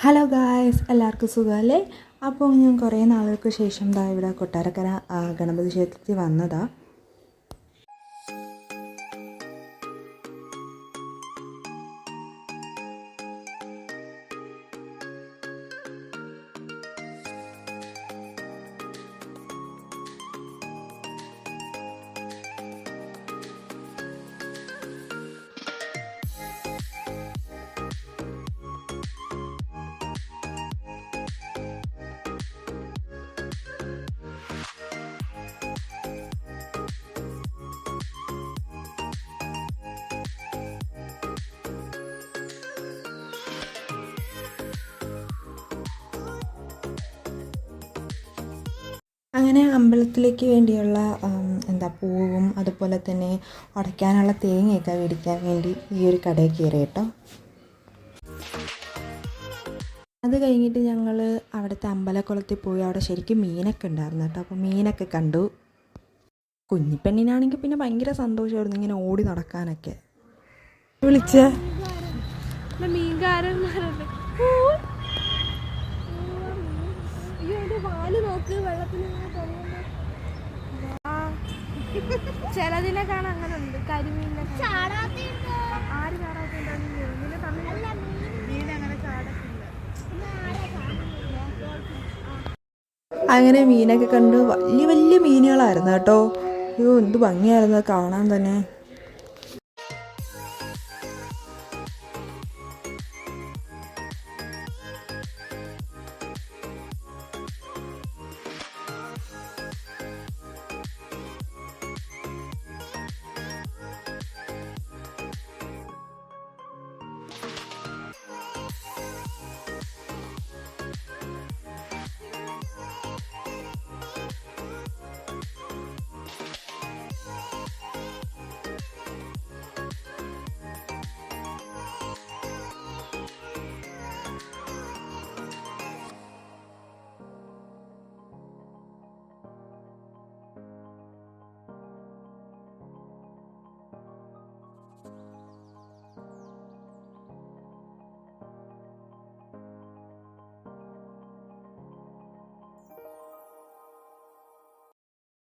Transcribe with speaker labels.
Speaker 1: Hello guys എല്ലാവർക്കും സുഖമല്ലേ? അപ്പോൾ ഞാൻ കുറേ നാളുകൾക്ക് ശേഷം ദാ ഇവിടെ കൊട്ടാരക്കര ഗണപതി ക്ഷേത്രത്തിൽ വന്നതാ. അങ്ങനെ അമ്പലത്തിലേക്ക് വേണ്ടിയുള്ള എന്താ പൂവും അതുപോലെ തന്നെ ഉടയ്ക്കാനുള്ള തേങ്ങയൊക്കെ മേടിക്കാൻ വേണ്ടി ഈ ഒരു കടയിൽ കയറി കേട്ടോ. അത് കഴിഞ്ഞിട്ട് ഞങ്ങൾ അവിടുത്തെ അമ്പലക്കുളത്തിൽ പോയി അവിടെ ശരിക്കും മീനൊക്കെ ഉണ്ടായിരുന്നു കേട്ടോ. അപ്പോൾ മീനൊക്കെ കണ്ടു. കുഞ്ഞിപ്പെണ്ണിനാണെങ്കിൽ പിന്നെ ഭയങ്കര സന്തോഷമായിരുന്നു ഇങ്ങനെ ഓടി നടക്കാനൊക്കെ. വിളിച്ച.
Speaker 2: മീൻകാരൻ നോക്ക് വെള്ളത്തിൽ ചിലതിനെ കാണാൻ അങ്ങനെ ഉണ്ട് കരിമീനിനെ ആര് മീൻ. അങ്ങനെ ചാടത്തില്ല.
Speaker 1: അങ്ങനെ മീനൊക്കെ കണ്ട് വലിയ വലിയ മീനുകളായിരുന്നു കേട്ടോ. അയ്യോ എന്ത് ഭംഗിയായിരുന്നു. കാണാൻ തന്നെ.